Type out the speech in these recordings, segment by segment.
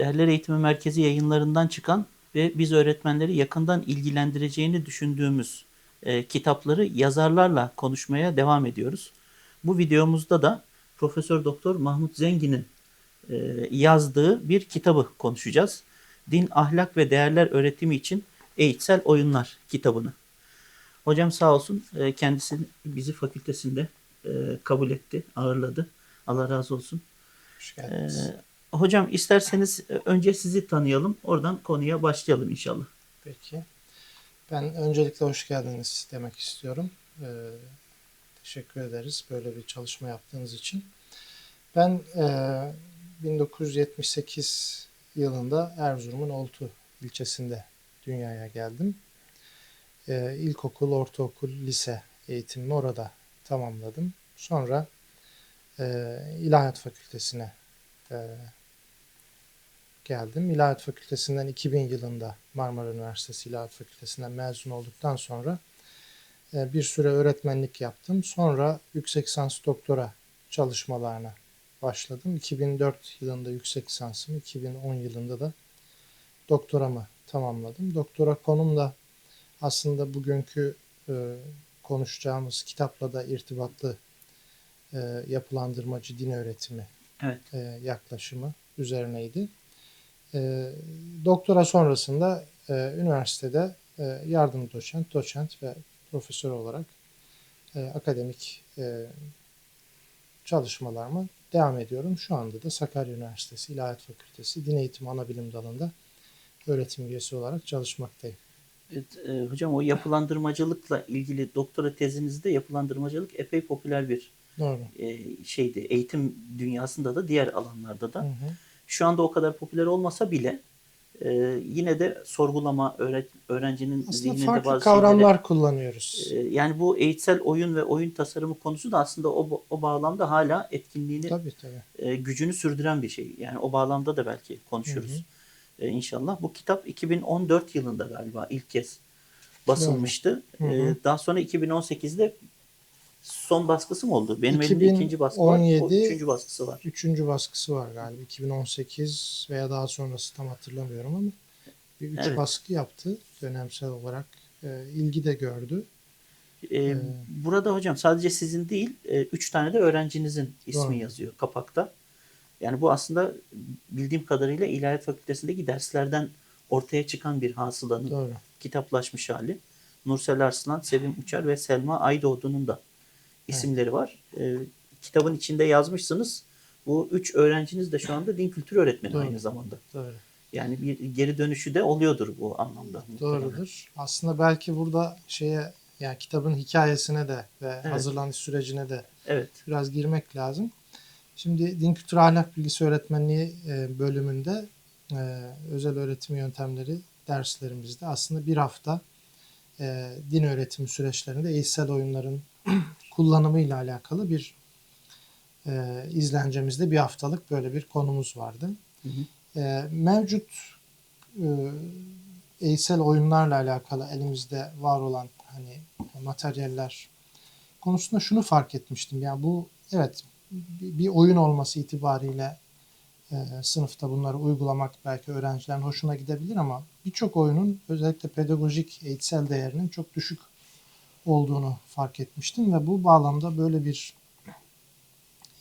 Değerler Eğitimi Merkezi yayınlarından çıkan ve biz öğretmenleri yakından ilgilendireceğini düşündüğümüz e, kitapları yazarlarla konuşmaya devam ediyoruz. Bu videomuzda da Profesör Doktor Mahmut Zengin'in e, yazdığı bir kitabı konuşacağız. Din, Ahlak ve Değerler Öğretimi için Eğitsel Oyunlar kitabını. Hocam sağ olsun e, kendisi bizi fakültesinde e, kabul etti, ağırladı. Allah razı olsun. Hoş geldiniz. Ee, hocam isterseniz e, önce sizi tanıyalım. Oradan konuya başlayalım inşallah. Peki. Ben öncelikle hoş geldiniz demek istiyorum. Ee, teşekkür ederiz böyle bir çalışma yaptığınız için. Ben e, 1978 yılında Erzurum'un Oltu ilçesinde dünyaya geldim. Ee, ilkokul, ortaokul, lise eğitimimi orada tamamladım. Sonra e, İlahiyat Fakültesine e, geldim. İlahiyat Fakültesinden 2000 yılında Marmara Üniversitesi İlahiyat Fakültesinden mezun olduktan sonra e, bir süre öğretmenlik yaptım. Sonra yüksek lisans doktora çalışmalarına başladım. 2004 yılında yüksek lisansımı, 2010 yılında da doktoramı tamamladım. Doktora konum da aslında bugünkü e, konuşacağımız kitapla da irtibatlı e, yapılandırmacı din öğretimi Evet. yaklaşımı üzerineydi. E, doktora sonrasında e, üniversitede e, yardım doçent, doçent ve profesör olarak e, akademik e, çalışmalarıma devam ediyorum. Şu anda da Sakarya Üniversitesi İlahiyat Fakültesi Din Eğitimi Anabilim Dalı'nda öğretim üyesi olarak çalışmaktayım. Evet, e, hocam o yapılandırmacılıkla ilgili doktora tezinizde yapılandırmacılık epey popüler bir Doğru. e, şeydi. Eğitim dünyasında da diğer alanlarda da. Hı hı. Şu anda o kadar popüler olmasa bile e, yine de sorgulama öğret, öğrencinin Aslında zihninde farklı bazı kavramlar kullanıyoruz. şeyleri, e, yani bu eğitsel oyun ve oyun tasarımı konusu da aslında o, o bağlamda hala etkinliğini Tabii tabii. e, gücünü sürdüren bir şey. Yani o bağlamda da belki konuşuruz E, inşallah. Bu kitap 2014 yılında galiba ilk kez basılmıştı. Hı hı. E, daha sonra 2018'de son baskısı mı oldu? Benim elimde ikinci baskı var. O 2017 üçüncü baskısı var. Üçüncü baskısı var galiba. 2018 veya daha sonrası tam hatırlamıyorum ama bir üç Evet. baskı yaptı dönemsel olarak. E, ilgi de gördü. E, burada hocam sadece sizin değil, e, üç tane de öğrencinizin ismi Doğru. yazıyor kapakta. Yani bu aslında bildiğim kadarıyla İlahiyat Fakültesindeki derslerden ortaya çıkan bir hasılanın Doğru. kitaplaşmış hali. Nursel Arslan, Sevim Uçar ve Selma Aydoğdu'nun da isimleri var. Ee, kitabın içinde yazmışsınız. Bu üç öğrenciniz de şu anda din kültürü öğretmeni Doğru. aynı zamanda. Doğru. Yani bir geri dönüşü de oluyordur bu anlamda. muhtemelen. Doğrudur. Aslında belki burada şeye yani kitabın hikayesine de ve Evet. hazırlanış sürecine de Evet. biraz girmek lazım. Şimdi din kültürü ahlak bilgisi öğretmenliği e, bölümünde e, özel öğretim yöntemleri derslerimizde aslında bir hafta e, din öğretimi süreçlerinde eğitsel oyunların kullanımıyla alakalı bir e, izlencemizde bir haftalık böyle bir konumuz vardı. Hı hı. E, mevcut e, eğitsel oyunlarla alakalı elimizde var olan hani materyaller konusunda şunu fark etmiştim. Yani bu evet bir oyun olması itibariyle e, sınıfta bunları uygulamak belki öğrencilerin hoşuna gidebilir ama birçok oyunun özellikle pedagojik eğitsel değerinin çok düşük olduğunu fark etmiştim ve bu bağlamda böyle bir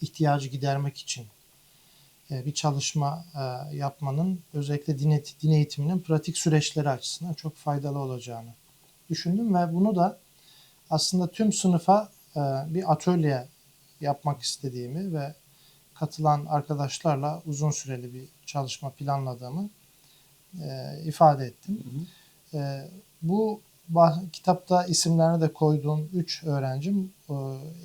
ihtiyacı gidermek için e, bir çalışma e, yapmanın özellikle din, din eğitiminin pratik süreçleri açısından çok faydalı olacağını düşündüm ve bunu da aslında tüm sınıfa e, bir atölye yapmak istediğimi ve katılan arkadaşlarla uzun süreli bir çalışma planladığımı ifade ettim. E, bu bah- kitapta isimlerini de koyduğum 3 öğrencim e,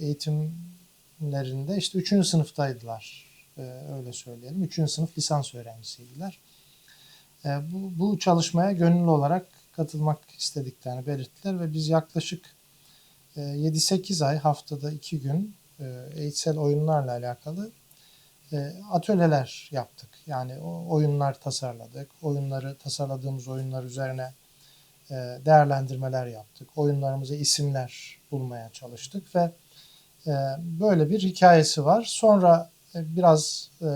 eğitimlerinde işte 3. sınıftaydılar. E, öyle söyleyelim. 3. sınıf lisans öğrencisiydiler. E, bu, bu çalışmaya gönüllü olarak katılmak istediklerini belirttiler ve biz yaklaşık e, 7-8 ay haftada 2 gün eğitsel oyunlarla alakalı atölyeler yaptık. Yani oyunlar tasarladık. Oyunları tasarladığımız oyunlar üzerine değerlendirmeler yaptık. Oyunlarımıza isimler bulmaya çalıştık ve e, böyle bir hikayesi var. Sonra e, biraz e,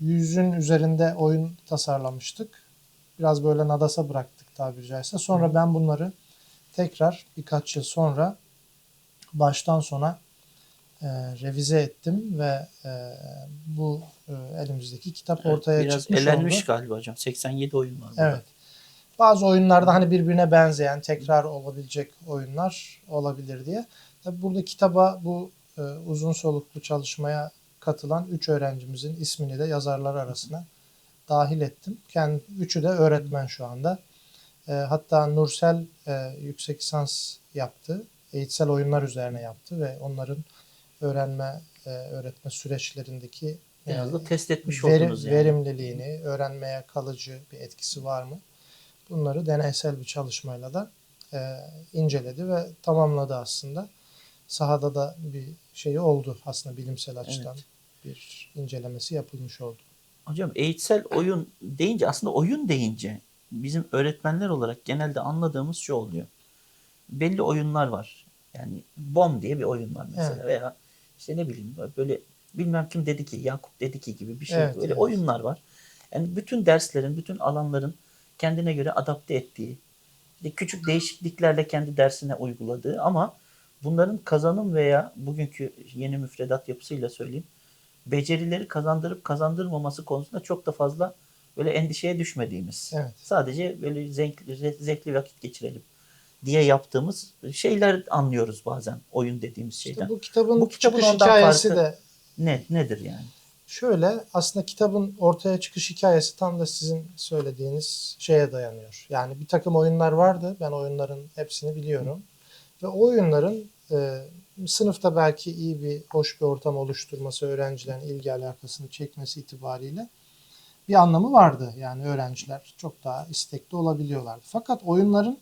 yüzün üzerinde oyun tasarlamıştık. Biraz böyle nadasa bıraktık tabiri caizse. Sonra ben bunları tekrar birkaç yıl sonra baştan sona e, revize ettim ve e, bu e, elimizdeki kitap ortaya Biraz çıkmış elenmiş oldu. galiba hocam. 87 oyun var burada. Evet. Bazı oyunlarda hani birbirine benzeyen, tekrar olabilecek oyunlar olabilir diye. Tabii burada kitaba bu e, uzun soluklu çalışmaya katılan 3 öğrencimizin ismini de yazarlar arasına dahil ettim. Kendi üçü de öğretmen şu anda. E, hatta Nursel e, yüksek lisans yaptı. Eğitsel oyunlar üzerine yaptı ve onların öğrenme e, öğretme süreçlerindeki e, Biraz da test etmiş verim- oldunuz yani. verimliliğini, öğrenmeye kalıcı bir etkisi var mı? Bunları deneysel bir çalışmayla da e, inceledi ve tamamladı aslında. Sahada da bir şey oldu aslında bilimsel açıdan bir incelemesi yapılmış oldu. Hocam eğitsel oyun deyince aslında oyun deyince bizim öğretmenler olarak genelde anladığımız şu oluyor. Belli oyunlar var. Yani bom diye bir oyun var mesela Evet. veya işte ne bileyim böyle bilmem kim dedi ki Yakup dedi ki gibi bir şey Evet, böyle evet. oyunlar var. Yani bütün derslerin, bütün alanların kendine göre adapte ettiği, küçük değişikliklerle kendi dersine uyguladığı ama bunların kazanım veya bugünkü yeni müfredat yapısıyla söyleyeyim becerileri kazandırıp kazandırmaması konusunda çok da fazla böyle endişeye düşmediğimiz. Evet. Sadece böyle zevkli, zevkli vakit geçirelim diye yaptığımız şeyler anlıyoruz bazen oyun dediğimiz şeyden. İşte bu kitabın, Bu kitabın ondan hikayesi farkı- de Ne nedir yani? Şöyle aslında kitabın ortaya çıkış hikayesi tam da sizin söylediğiniz şeye dayanıyor. Yani bir takım oyunlar vardı. Ben oyunların hepsini biliyorum. Ve o oyunların e, sınıfta belki iyi bir, hoş bir ortam oluşturması, öğrencilerin ilgi alakasını çekmesi itibariyle bir anlamı vardı. Yani öğrenciler çok daha istekli olabiliyorlardı. Fakat oyunların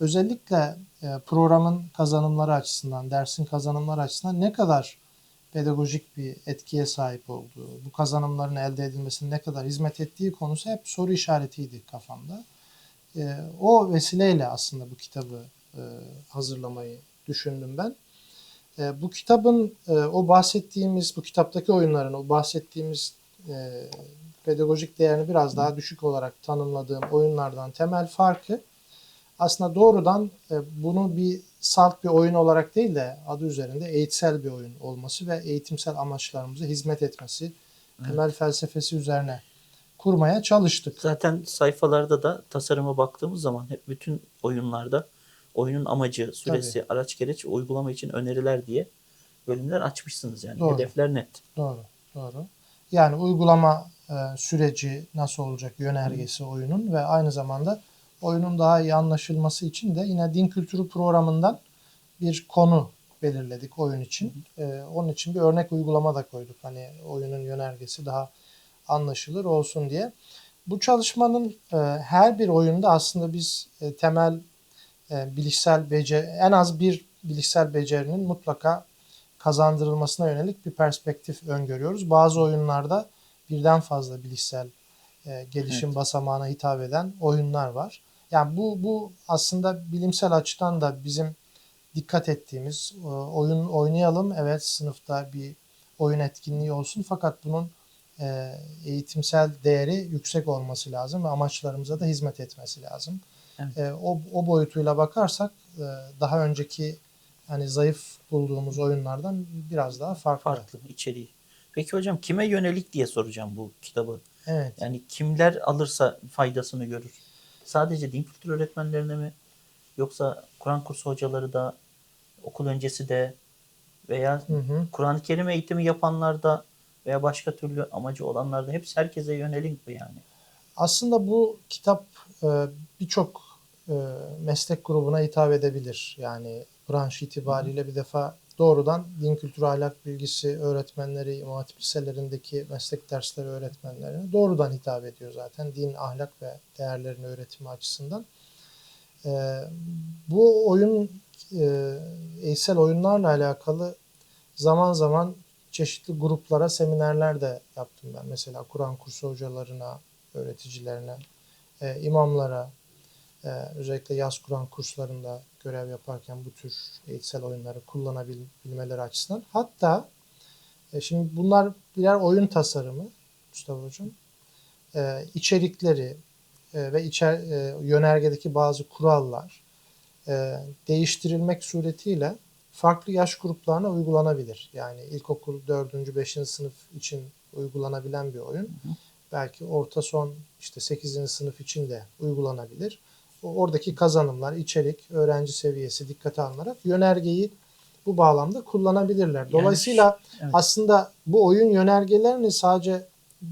özellikle e, programın kazanımları açısından, dersin kazanımları açısından ne kadar pedagojik bir etkiye sahip olduğu, bu kazanımların elde edilmesine ne kadar hizmet ettiği konusu hep soru işaretiydi kafamda. E, o vesileyle aslında bu kitabı e, hazırlamayı düşündüm ben. E, bu kitabın e, o bahsettiğimiz, bu kitaptaki oyunların o bahsettiğimiz e, pedagojik değerini biraz daha düşük olarak tanımladığım oyunlardan temel farkı aslında doğrudan e, bunu bir salt bir oyun olarak değil de adı üzerinde eğitsel bir oyun olması ve eğitimsel amaçlarımıza hizmet etmesi temel felsefesi üzerine kurmaya çalıştık. Zaten sayfalarda da tasarıma baktığımız zaman hep bütün oyunlarda oyunun amacı, süresi, araç gereç, uygulama için öneriler diye bölümler açmışsınız yani. Doğru. Hedefler net. Doğru, doğru. Yani uygulama e, süreci nasıl olacak yönergesi oyunun ve aynı zamanda oyunun daha iyi anlaşılması için de yine din kültürü programından bir konu belirledik oyun için. E, onun için bir örnek uygulama da koyduk. Hani oyunun yönergesi daha anlaşılır olsun diye. Bu çalışmanın e, her bir oyunda aslında biz e, temel e, bilişsel beceri, en az bir bilişsel becerinin mutlaka kazandırılmasına yönelik bir perspektif öngörüyoruz. Bazı oyunlarda birden fazla bilişsel e, gelişim Evet. basamağına hitap eden oyunlar var. Yani bu bu aslında bilimsel açıdan da bizim dikkat ettiğimiz e, oyun oynayalım. Evet sınıfta bir oyun etkinliği olsun fakat bunun e, eğitimsel değeri yüksek olması lazım ve amaçlarımıza da hizmet etmesi lazım. Evet. E, o, o boyutuyla bakarsak daha önceki hani zayıf bulduğumuz oyunlardan biraz daha farklı. Farklı içeriği. Peki hocam kime yönelik diye soracağım bu kitabı. Evet. Yani kimler alırsa faydasını görür? Sadece din kültürü öğretmenlerine mi? Yoksa Kur'an kursu hocaları da okul öncesi de veya. Kur'an-ı Kerim eğitimi yapanlar da veya başka türlü amacı olanlar da hepsi herkese yönelik mi yani? Aslında bu kitap e, birçok e, meslek grubuna hitap edebilir. Yani branş itibariyle bir defa doğrudan din kültürü ahlak bilgisi öğretmenleri, İmam liselerindeki meslek dersleri öğretmenlerine doğrudan hitap ediyor zaten. Din, ahlak ve değerlerin öğretimi açısından. E, bu oyun e, eğitsel oyunlarla alakalı zaman zaman çeşitli gruplara seminerler de yaptım ben. Mesela Kur'an kursu hocalarına, öğreticilerine, e, imamlara, e, özellikle yaz Kur'an kurslarında görev yaparken bu tür eğitsel oyunları kullanabilmeleri açısından. Hatta e, şimdi bunlar birer oyun tasarımı. Mustafa Hocam. E, içerikleri e, ve içer, e, yönergedeki bazı kurallar e, değiştirilmek suretiyle farklı yaş gruplarına uygulanabilir. Yani ilkokul 4. 5. sınıf için uygulanabilen bir oyun. Belki orta son işte 8. sınıf için de uygulanabilir. Oradaki kazanımlar, içerik, öğrenci seviyesi dikkate alınarak yönergeyi bu bağlamda kullanabilirler. Dolayısıyla evet. aslında bu oyun yönergelerini sadece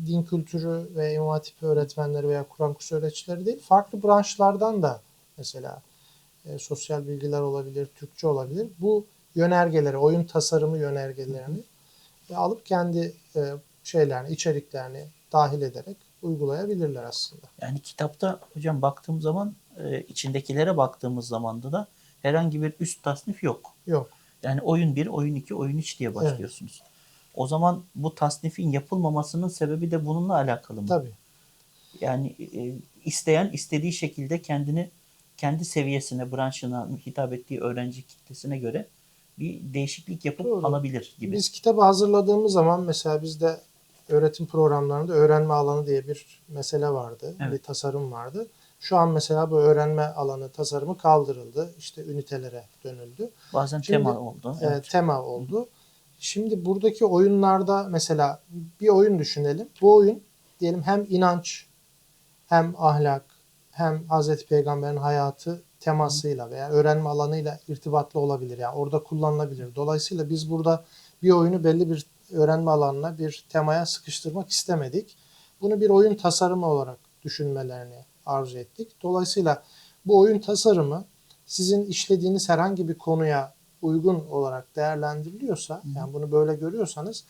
din kültürü ve imam hatip öğretmenleri veya Kur'an kursu öğreticileri değil, farklı branşlardan da mesela e, sosyal bilgiler olabilir, Türkçe olabilir. Bu yönergeleri, oyun tasarımı yönergelerini e, alıp kendi e, şeylerini, içeriklerini dahil ederek uygulayabilirler aslında. Yani kitapta hocam baktığım zaman e, içindekilere baktığımız zamanda da herhangi bir üst tasnif yok. Yok. Yani oyun 1, oyun 2, oyun 3 diye başlıyorsunuz. O zaman bu tasnifin yapılmamasının sebebi de bununla alakalı mı? Tabii. Yani e, isteyen istediği şekilde kendini kendi seviyesine, branşına, hitap ettiği öğrenci kitlesine göre bir değişiklik yapıp Doğru. alabilir gibi. Biz kitabı hazırladığımız zaman mesela bizde öğretim programlarında öğrenme alanı diye bir mesele vardı. Evet. Bir tasarım vardı. Şu an mesela bu öğrenme alanı tasarımı kaldırıldı. İşte ünitelere dönüldü. Bazen Şimdi, tema oldu. e, Evet. tema oldu. Şimdi buradaki oyunlarda mesela bir oyun düşünelim. Bu oyun diyelim hem inanç hem ahlak hem Hazreti Peygamber'in hayatı temasıyla veya öğrenme alanıyla irtibatlı olabilir. Yani orada kullanılabilir. Dolayısıyla biz burada bir oyunu belli bir öğrenme alanına bir temaya sıkıştırmak istemedik. Bunu bir oyun tasarımı olarak düşünmelerini arzu ettik. Dolayısıyla bu oyun tasarımı sizin işlediğiniz herhangi bir konuya uygun olarak değerlendiriliyorsa, yani bunu böyle görüyorsanız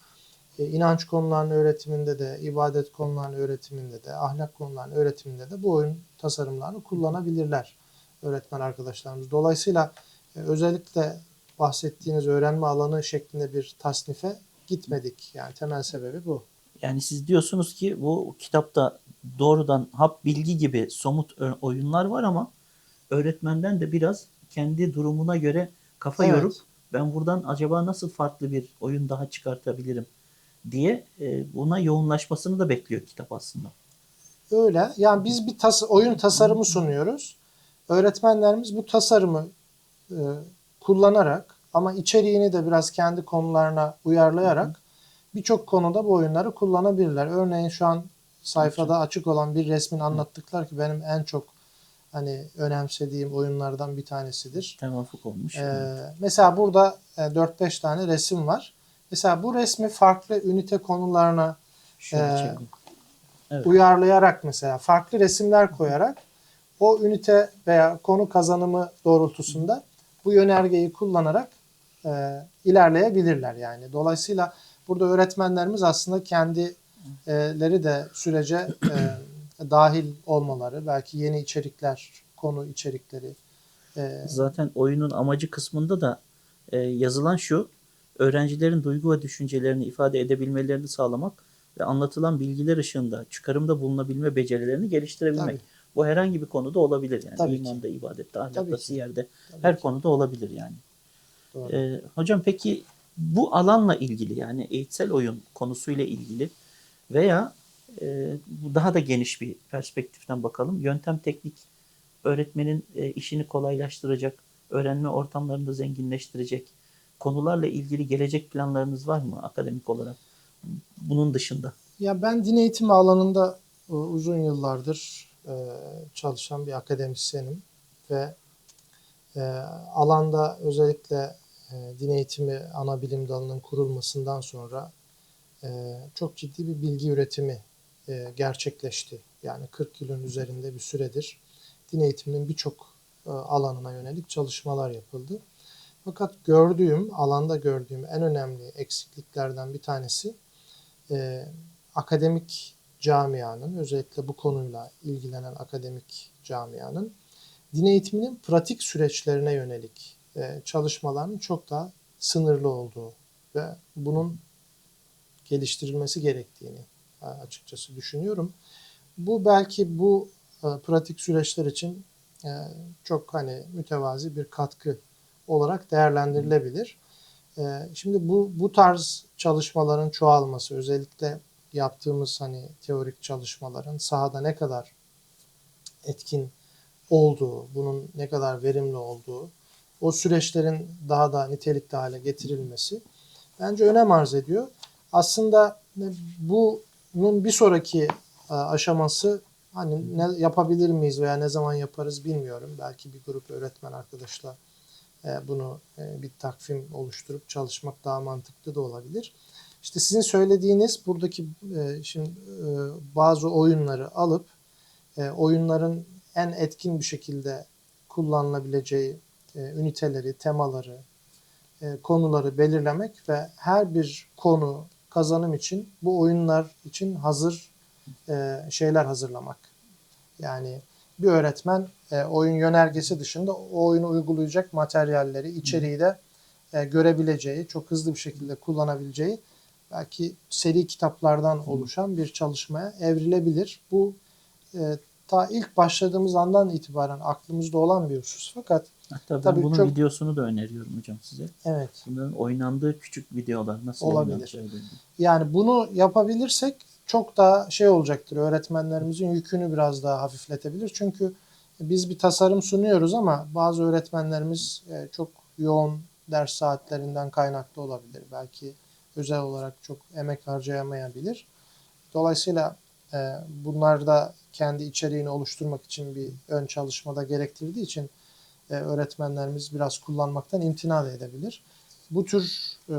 e, inanç konularının öğretiminde de, ibadet konularının öğretiminde de, ahlak konularının öğretiminde de bu oyun tasarımlarını kullanabilirler öğretmen arkadaşlarımız. Dolayısıyla e, özellikle bahsettiğiniz öğrenme alanı şeklinde bir tasnife gitmedik. Yani temel sebebi bu. Yani siz diyorsunuz ki bu kitapta doğrudan hap bilgi gibi somut oyunlar var ama öğretmenden de biraz kendi durumuna göre kafa Evet. yorup ben buradan acaba nasıl farklı bir oyun daha çıkartabilirim diye e, buna yoğunlaşmasını da bekliyor kitap aslında. Öyle. Yani biz bir tas oyun tasarımı sunuyoruz. Öğretmenlerimiz bu tasarımı e, kullanarak ama içeriğini de biraz kendi konularına uyarlayarak birçok konuda bu oyunları kullanabilirler. Örneğin şu an sayfada açık olan bir resmin anlattıklar ki benim en çok hani önemsediğim oyunlardan bir tanesidir. Tevafuk olmuş. Ee, mesela burada e, 4-5 tane resim var. Mesela bu resmi farklı ünite konularına Şöyle e. Evet. uyarlayarak mesela farklı resimler koyarak o ünite veya konu kazanımı doğrultusunda bu yönergeyi kullanarak e, ilerleyebilirler yani. Dolayısıyla burada öğretmenlerimiz aslında kendileri de sürece e, dahil olmaları, belki yeni içerikler, konu içerikleri e, Zaten oyunun amacı kısmında da e, yazılan şu, öğrencilerin duygu ve düşüncelerini ifade edebilmelerini sağlamak ve anlatılan bilgiler ışığında çıkarımda bulunabilme becerilerini geliştirebilmek. Tabii. Bu herhangi bir konuda olabilir yani. Tabii ki. İmanda, ibadette, Tabii ahlakta, ki. siyerde Tabii her ki. konuda olabilir yani. Doğru. E, hocam peki bu alanla ilgili yani eğitsel oyun konusuyla ilgili veya e, daha da geniş bir perspektiften bakalım. Yöntem teknik öğretmenin e, işini kolaylaştıracak, öğrenme ortamlarını zenginleştirecek konularla ilgili gelecek planlarınız var mı akademik olarak? Bunun dışında. Ya ben din eğitimi alanında e, uzun yıllardır e, çalışan bir akademisyenim ve e, alanda özellikle din eğitimi ana bilim dalının kurulmasından sonra e, çok ciddi bir bilgi üretimi e, gerçekleşti. Yani 40 yılın üzerinde bir süredir din eğitiminin birçok e, alanına yönelik çalışmalar yapıldı. Fakat gördüğüm, alanda gördüğüm en önemli eksikliklerden bir tanesi e, akademik camianın, özellikle bu konuyla ilgilenen akademik camianın din eğitiminin pratik süreçlerine yönelik e, çalışmaların çok daha sınırlı olduğu ve bunun geliştirilmesi gerektiğini e, açıkçası düşünüyorum. Bu belki bu e, pratik süreçler için e, çok hani mütevazi bir katkı olarak değerlendirilebilir. E, Şimdi bu bu tarz çalışmaların çoğalması özellikle yaptığımız hani teorik çalışmaların sahada ne kadar etkin olduğu, bunun ne kadar verimli olduğu, o süreçlerin daha da nitelikli hale getirilmesi bence önem arz ediyor. Aslında bunun bir sonraki e, aşaması hani ne yapabilir miyiz veya ne zaman yaparız bilmiyorum. Belki bir grup öğretmen arkadaşla e, bunu e, bir takvim oluşturup çalışmak daha mantıklı da olabilir. İşte sizin söylediğiniz buradaki şimdi bazı oyunları alıp oyunların en etkin bir şekilde kullanılabileceği e, üniteleri, temaları, e, konuları belirlemek ve her bir konu kazanım için bu oyunlar için hazır e, şeyler hazırlamak. Yani bir öğretmen oyun yönergesi dışında o oyunu uygulayacak materyalleri, içeriği de görebileceği, çok hızlı bir şekilde kullanabileceği belki seri kitaplardan oluşan bir çalışmaya evrilebilir. Bu e, ta ilk başladığımız andan itibaren aklımızda olan bir husus. Fakat Hatta ben Tabii bunun çok- videosunu da öneriyorum hocam size. evet Bunların oynandığı küçük videolar nasıl Olabilir. yani bunu yapabilirsek çok daha şey olacaktır. Öğretmenlerimizin yükünü biraz daha hafifletebilir. Çünkü biz bir tasarım sunuyoruz ama bazı öğretmenlerimiz e, çok yoğun ders saatlerinden kaynaklı olabilir. Belki özel olarak çok emek harcayamayabilir. Dolayısıyla e, bunlar da kendi içeriğini oluşturmak için bir ön çalışmada gerektirdiği için öğretmenlerimiz biraz kullanmaktan imtina da edebilir. Bu tür e,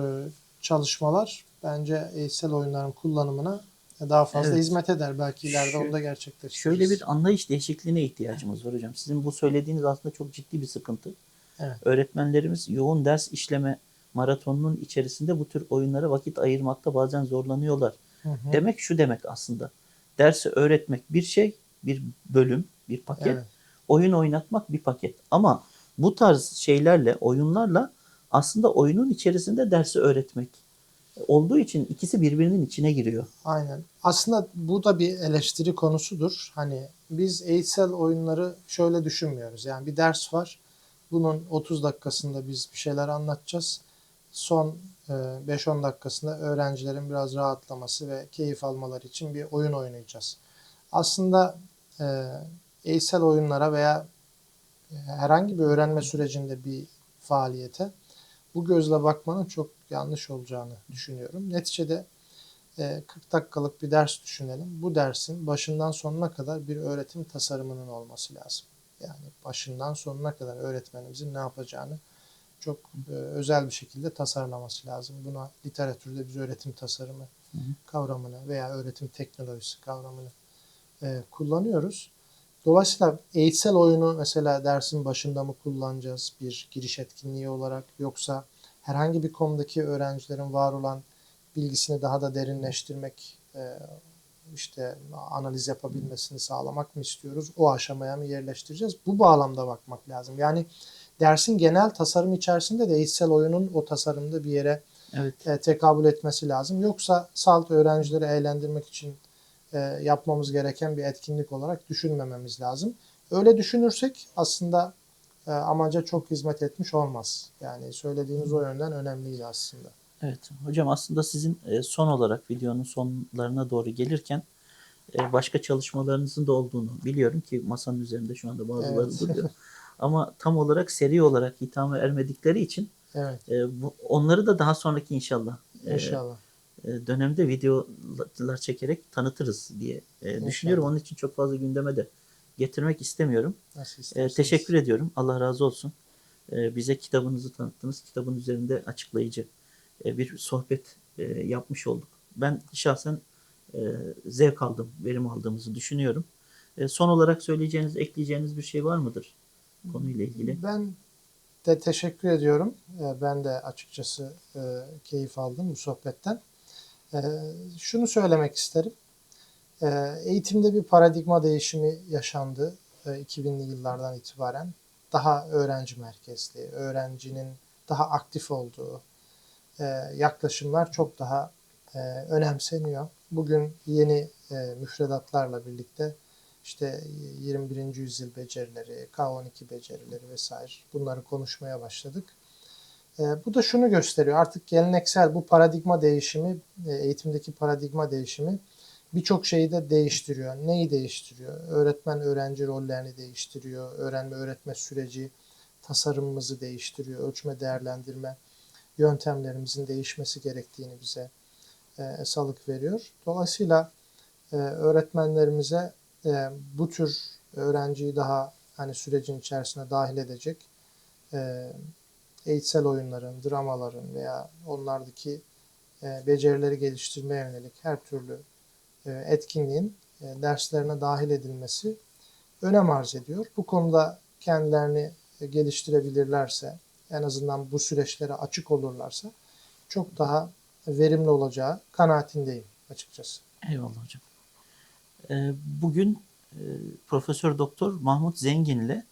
çalışmalar bence eğitsel oyunların kullanımına daha fazla Evet. hizmet eder. Belki ileride Şu- onu da gerçekleştiririz. Şöyle bir anlayış değişikliğine ihtiyacımız var hocam. Sizin bu söylediğiniz aslında çok ciddi bir sıkıntı. Evet. Öğretmenlerimiz yoğun ders işleme maratonunun içerisinde bu tür oyunlara vakit ayırmakta bazen zorlanıyorlar. Hı hı. Demek şu demek aslında. Dersi öğretmek bir şey, bir bölüm, bir paket. Evet. Oyun oynatmak bir paket. Ama bu tarz şeylerle, oyunlarla aslında oyunun içerisinde dersi öğretmek olduğu için ikisi birbirinin içine giriyor. Aynen. Aslında bu da bir eleştiri konusudur. Hani biz eğitsel oyunları şöyle düşünmüyoruz. Yani bir ders var. Bunun 30 dakikasında biz bir şeyler anlatacağız. Son e, 5-10 dakikasında öğrencilerin biraz rahatlaması ve keyif almaları için bir oyun oynayacağız. Aslında e, eğitsel oyunlara veya herhangi bir öğrenme sürecinde bir faaliyete bu gözle bakmanın çok yanlış olacağını düşünüyorum. Neticede e, 40 dakikalık bir ders düşünelim. Bu dersin başından sonuna kadar bir öğretim tasarımının olması lazım. Yani başından sonuna kadar öğretmenimizin ne yapacağını çok e, özel bir şekilde tasarlaması lazım. Buna literatürde biz öğretim tasarımı kavramını veya öğretim teknolojisi kavramını e, kullanıyoruz. Dolayısıyla eğitsel oyunu mesela dersin başında mı kullanacağız bir giriş etkinliği olarak yoksa herhangi bir konudaki öğrencilerin var olan bilgisini daha da derinleştirmek, e, işte analiz yapabilmesini sağlamak mı istiyoruz? O aşamaya mı yerleştireceğiz? Bu bağlamda bakmak lazım. Yani dersin genel tasarım içerisinde de eğitsel oyunun o tasarımda bir yere Evet. e, tekabül etmesi lazım. Yoksa salt öğrencileri eğlendirmek için e, yapmamız gereken bir etkinlik olarak düşünmememiz lazım. Öyle düşünürsek aslında e, amaca çok hizmet etmiş olmaz. Yani söylediğiniz o yönden önemliydi aslında. Evet. Hocam aslında sizin e, son olarak videonun sonlarına doğru gelirken e, başka çalışmalarınızın da olduğunu biliyorum ki masanın üzerinde şu anda bazıları Evet. duruyor. Ama tam olarak seri olarak hitama ermedikleri için Evet, e, bu, onları da daha sonraki inşallah inşallah. E, dönemde videolar çekerek tanıtırız diye e, düşünüyorum. Onun için çok fazla gündeme de getirmek istemiyorum. E, teşekkür ediyorum. Allah razı olsun. Bize kitabınızı tanıttınız. Kitabın üzerinde açıklayıcı bir sohbet yapmış olduk. Ben şahsen zevk aldım, verim aldığımızı düşünüyorum. Son olarak söyleyeceğiniz, ekleyeceğiniz bir şey var mıdır konuyla ilgili? Ben de teşekkür ediyorum. Ben de açıkçası keyif aldım bu sohbetten. E, Şunu söylemek isterim. E, Eğitimde bir paradigma değişimi yaşandı e, 2000'li yıllardan itibaren. Daha öğrenci merkezli, öğrencinin daha aktif olduğu e, yaklaşımlar çok daha e, önemseniyor. Bugün yeni e, müfredatlarla birlikte işte 21. yüzyıl becerileri, K12 becerileri vesaire bunları konuşmaya başladık. E, bu da şunu gösteriyor. Artık geleneksel bu paradigma değişimi, e, eğitimdeki paradigma değişimi birçok şeyi de değiştiriyor. Neyi değiştiriyor? Öğretmen öğrenci rollerini değiştiriyor. Öğrenme öğretme süreci tasarımımızı değiştiriyor. Ölçme değerlendirme yöntemlerimizin değişmesi gerektiğini bize e, salık veriyor. Dolayısıyla e, öğretmenlerimize e, bu tür öğrenciyi daha hani sürecin içerisine dahil edecek e, eğitsel oyunların, dramaların veya onlardaki e, becerileri geliştirmeye yönelik her türlü e, etkinliğin e, derslerine dahil edilmesi önem arz ediyor. Bu konuda kendilerini geliştirebilirlerse, en azından bu süreçlere açık olurlarsa çok daha verimli olacağı kanaatindeyim açıkçası. Eyvallah hocam. Bugün Profesör Doktor Mahmut Zengin'le e,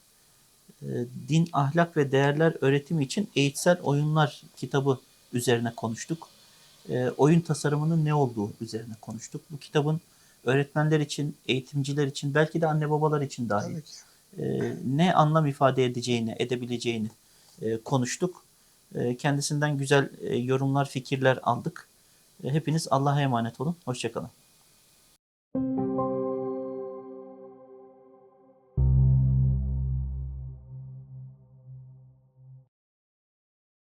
Din, Ahlak ve Değerler Öğretimi için Eğitsel Oyunlar kitabı üzerine konuştuk. E, Oyun tasarımının ne olduğu üzerine konuştuk. Bu kitabın öğretmenler için, eğitimciler için, belki de anne babalar için dahi Tabii ki. e, ne anlam ifade edeceğini, edebileceğini e, konuştuk. E, Kendisinden güzel e, yorumlar, fikirler aldık. E, Hepiniz Allah'a emanet olun. Hoşçakalın.